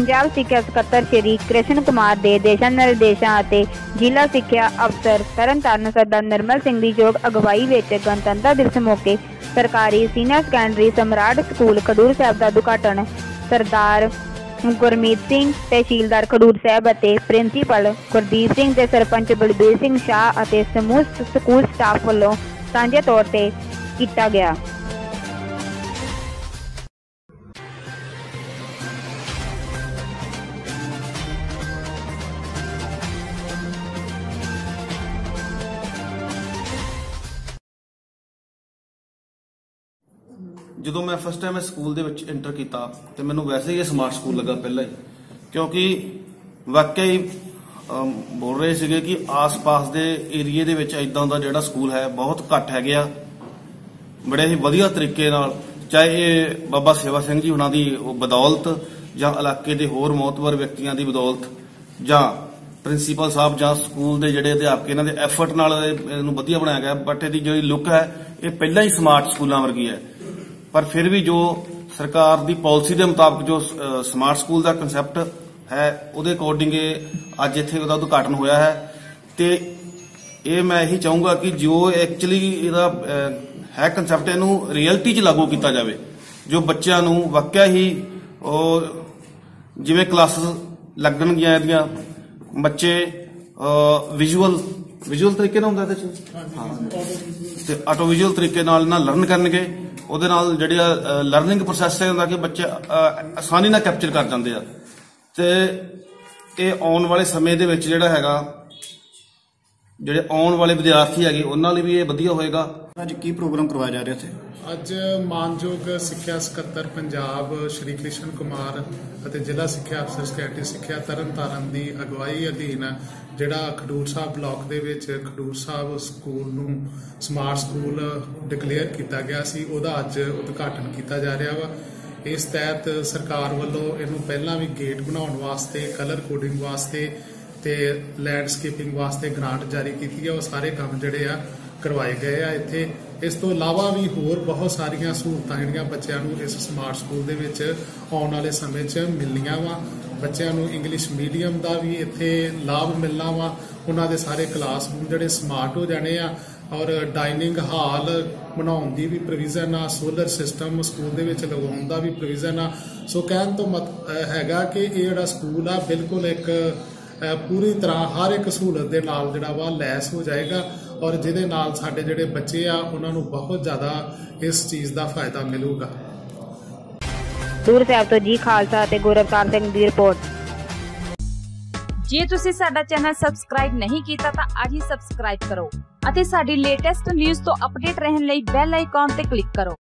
ਪੰਜਾਬ ਸਿੱਖਿਆ ਸਕੱਤਰ ਸ਼੍ਰੀ ਕ੍ਰਿਸ਼ਨ ਕੁਮਾਰ ਦੇ ਦੇਸ਼ਾ ਨਿਰਦੇਸ਼ਾਂ ਅਤੇ ਜ਼ਿਲ੍ਹਾ ਸਿੱਖਿਆ ਅਫਸਰ ਤਰਨਤਾਰਨ ਸਰਦਾਰ ਨਿਰਮਲ ਸਿੰਘ ਦੀ ਯੋਗ ਅਗਵਾਈ ਵਿੱਚ ਗਣਤੰਤਰ ਦਿਵਸ ਮੌਕੇ ਸਰਕਾਰੀ senior secondary smart school Khadur Sahib ਦਾ ਉਦਘਾਟਨ ਸਰਦਾਰ ਗੁਰਮੀਤ ਸਿੰਘ, ਤਹਿਸੀਲਦਾਰ ਖਡੂਰ ਸਾਹਿਬ ਅਤੇ ਪ੍ਰਿੰਸੀਪਲ ਗੁਰਦੀਪ ਸਿੰਘ ਤੇ ਸਰਪੰਚ ਬਲਬੀਰ ਸਿੰਘ ਸ਼ਾਹ ਅਤੇ ਸਮੂਹ ਸਕੂਲ ਸਟਾਫ ਵੱਲੋਂ ਸਾਂਝੇ ਤੌਰ ਤੇ ਕੀਤਾ ਗਿਆ। ਜਦੋਂ ਮੈਂ ਫਸਟ ਟਾਈਮ ਇਸ ਸਕੂਲ ਦੇ ਵਿੱਚ ਐਂਟਰ ਕੀਤਾ, ਤੇ ਮੈਨੂੰ ਵੈਸੇ ਹੀ ਇਹ ਸਮਾਰਟ ਸਕੂਲ ਲੱਗਾ ਪਹਿਲਾਂ ਹੀ। ਕਿਉਂਕਿ ਵਾਕਿਆ ਹੀ ਬੋਲ ਰਹੇ ਸੀਗੇ ਕਿ ਆਸ-ਪਾਸ ਦੇ ਏਰੀਏ ਦੇ ਵਿੱਚ ਇਦਾਂ ਦਾ ਜਿਹੜਾ ਸਕੂਲ ਹੈ, ਬਹੁਤ ਘੱਟ ਹੈਗੇ ਆ। ਬੜੇ ਹੀ ਵਧੀਆ ਤਰੀਕੇ ਨਾਲ, ਚਾਹੇ ਇਹ ਬਾਬਾ ਸੇਵਾ ਸਿੰਘ ਜੀ ਉਹਨਾਂ ਦੀ ਬਦੌਲਤ ਜਾਂ ਇਲਾਕੇ ਦੇ ਹੋਰ ਮੌਤਵਰ ਵਿਅਕਤੀਆਂ ਦੀ ਬਦੌਲਤ ਜਾਂ ਪ੍ਰਿੰਸੀਪਲ ਸਾਹਿਬ ਜਾਂ ਸਕੂਲ ਦੇ ਜਿਹੜੇ ਅਧਿਆਪਕ, ਇਹਨਾਂ ਦੇ ਐਫਰਟ ਨਾਲ ਇਹਨੂੰ ਵਧੀਆ ਬਣਾਇਆ ਗਿਆ ਬਟ ਇਹਦੀ ਜਿਹੜੀ ਲੁੱਕ ਹੈ, ਇਹ ਪਹਿਲਾਂ ਹੀ ਸਮਾਰਟ ਸਕੂਲਾਂ ਵਰਗੀ ਹੈ। ਪਰ ਫਿਰ ਵੀ ਜੋ ਸਰਕਾਰ ਦੀ ਪਾਲਿਸੀ ਦੇ ਮੁਤਾਬਕ ਜੋ ਸਮਾਰਟ ਸਕੂਲ ਦਾ ਕਨਸੈਪਟ ਹੈ ਉਹਦੇ ਅਕੋਰਡਿੰਗ ਇਹ ਅੱਜ ਇੱਥੇ ਉਹਦਾ ਉਦਘਾਟਨ ਹੋਇਆ ਹੈ। ਤੇ ਇਹ ਮੈਂ ਇਹੀ ਚਾਹੂੰਗਾ ਕਿ ਜੋ ਐਕਚੁਅਲੀ ਇਹਦਾ ਹੈ ਕਨਸੈਪਟ ਇਹਨੂੰ ਰਿਐਲਿਟੀ 'ਚ ਲਾਗੂ ਕੀਤਾ ਜਾਵੇ। ਜੋ ਬੱਚਿਆਂ ਨੂੰ ਵਾਕਿਆ ਹੀ ਉਹ ਜਿਵੇਂ ਕਲਾਸਿਸ ਲੱਗਣਗੀਆਂ ਇਹਦੀਆਂ ਬੱਚੇ ਵਿਜ਼ੂਅਲ ਵਿਜ਼ੂਅਲ ਤਰੀਕੇ ਨਾਲ ਹੁੰਦਾ ਇਹਦੇ 'ਚ? ਹਾਂ। ਤੇ ਆਟੋ ਵਿਜ਼ੂਅਲ ਤਰੀਕੇ ਨਾਲ ਨਾ ਲਰਨ ਕਰਨਗੇ। ਉਹਦੇ ਨਾਲ ਜਿਹੜਾ ਲਰਨਿੰਗ ਪ੍ਰੋਸੈਸ ਹੈ ਹੁੰਦਾ ਕਿ ਬੱਚੇ ਆਸਾਨੀ ਨਾਲ ਕੈਪਚਰ ਕਰ ਜਾਂਦੇ ਆ। ਤੇ ਇਹ ਆਉਣ ਵਾਲੇ ਸਮੇਂ ਦੇ ਵਿੱਚ ਜਿਹੜਾ ਹੈਗਾ ਜਿਹੜੇ ਆਉਣ ਵਾਲੇ ਵਿਦਿਆਰਥੀ ਹੈਗੇ ਉਹਨਾਂ ਲਈ ਵੀ ਇਹ ਵਧੀਆ ਹੋਏਗਾ। ਅੱਜ ਕੀ ਪ੍ਰੋਗਰਾਮ ਕਰਵਾਇਆ ਜਾ ਰਿਹਾ ਇੱਥੇ? ਅੱਜ ਮਾਨਯੋਗ ਸਿੱਖਿਆ ਸਕੱਤਰ ਪੰਜਾਬ ਸ਼੍ਰੀ ਕ੍ਰਿਸ਼ਨ ਕੁਮਾਰ ਅਤੇ ਜ਼ਿਲ੍ਹਾ ਸਿੱਖਿਆ ਅਫਸਰ ਸਕੈਟਰੀ ਸਿੱਖਿਆ ਤਰਨਤਾਰਨ ਦੀ ਅਗਵਾਈ ਅਧੀਨ ਜਿਹੜਾ ਖਡੂਰ ਸਾਹਿਬ ਬਲਾਕ ਦੇ ਵਿੱਚ ਖਡੂਰ ਸਾਹਿਬ ਸਕੂਲ ਨੂੰ ਸਮਾਰਟ ਸਕੂਲ ਡਿਕਲੇਅਰ ਕੀਤਾ ਗਿਆ ਸੀ ਉਹਦਾ ਅੱਜ ਉਦਘਾਟਨ ਕੀਤਾ ਜਾ ਰਿਹਾ ਵਾ। ਇਸ ਤਹਿਤ ਸਰਕਾਰ ਵੱਲੋਂ ਇਹਨੂੰ ਪਹਿਲਾਂ ਵੀ ਗੇਟ ਬਣਾਉਣ ਵਾਸਤੇ ਕਲਰ ਕੋਡਿੰਗ ਵਾਸਤੇ ਤੇ ਲੈਂਡਸਕੇਪਿੰਗ ਵਾਸਤੇ ਗ੍ਰਾਂਟ ਜਾਰੀ ਕੀਤੀ ਹੈ ਉਹ ਸਾਰੇ ਕੰਮ ਜਿਹੜੇ ਆ ਕਰਵਾਏ ਗਏ ਆ ਇੱਥੇ। ਇਸ ਤੋਂ ਇਲਾਵਾ ਵੀ ਹੋਰ ਬਹੁਤ ਸਾਰੀਆਂ ਸਹੂਲਤਾਂ ਜਿਹੜੀਆਂ ਬੱਚਿਆਂ ਨੂੰ ਇਸ ਸਮਾਰਟ ਸਕੂਲ ਦੇ ਵਿੱਚ ਆਉਣ ਵਾਲੇ ਸਮੇਂ 'ਚ ਮਿਲਣੀਆਂ ਵਾ। ਬੱਚਿਆਂ ਨੂੰ ਇੰਗਲਿਸ਼ ਮੀਡੀਅਮ ਦਾ ਵੀ ਇੱਥੇ ਲਾਭ ਮਿਲਣਾ ਵਾ। ਉਹਨਾਂ ਦੇ ਸਾਰੇ ਕਲਾਸਰੂਮ ਜਿਹੜੇ ਸਮਾਰਟ ਹੋ ਜਾਣੇ ਆ ਔਰ ਡਾਈਨਿੰਗ ਹਾਲ ਬਣਾਉਣ ਦੀ ਵੀ ਪ੍ਰੋਵੀਜ਼ਨ ਆ ਸੋਲਰ ਸਿਸਟਮ ਸਕੂਲ ਦੇ ਵਿੱਚ ਲਗਾਉਣ ਦਾ ਵੀ ਪ੍ਰੋਵੀਜ਼ਨ ਆ। ਸੋ ਕਹਿਣ ਤੋਂ ਮਤ ਹੈਗਾ ਕਿ ਇਹ ਜਿਹੜਾ ਸਕੂਲ ਆ, ਬਿਲਕੁਲ ਇੱਕ ਪੂਰੀ ਤਰ੍ਹਾਂ ਹਰ ਇੱਕ ਸਹੂਲਤ ਦੇ ਨਾਲ ਜਿਹੜਾ ਵਾ ਲੈਸ ਹੋ ਜਾਏਗਾ ਔਰ ਜਿਹਦੇ ਨਾਲ ਸਾਡੇ ਜਿਹੜੇ ਬੱਚੇ ਆ ਉਹਨਾਂ ਨੂੰ ਬਹੁਤ ਜ਼ਿਆਦਾ ਇਸ ਚੀਜ਼ ਦਾ ਫਾਇਦਾ ਮਿਲੂਗਾ। ਦੂਰ ਸਾਹਿਬ ਤੋਂ ਜੀ ਖਾਲਸਾ ਅਤੇ ਗੁਰਵਤਾਰ ਸਿੰਘ ਦੀ ਰਿਪੋਰਟ। ਜੇ ਤੁਸੀਂ ਸਾਡਾ ਚੈਨਲ ਸਬਸਕ੍ਰਾਈਬ ਨਹੀਂ ਕੀਤਾ ਤਾਂ ਅੱਜ ਹੀ ਸਬਸਕ੍ਰਾਈਬ ਕਰੋ ਅਤੇ ਸਾਡੀ ਲੇਟੈਸਟ ਨਿਊਜ਼ ਤੋਂ ਅਪਡੇਟ ਰਹਿਣ ਲਈ ਬੈਲ ਆਈਕਨ ਤੇ ਕਲਿੱਕ ਕਰੋ।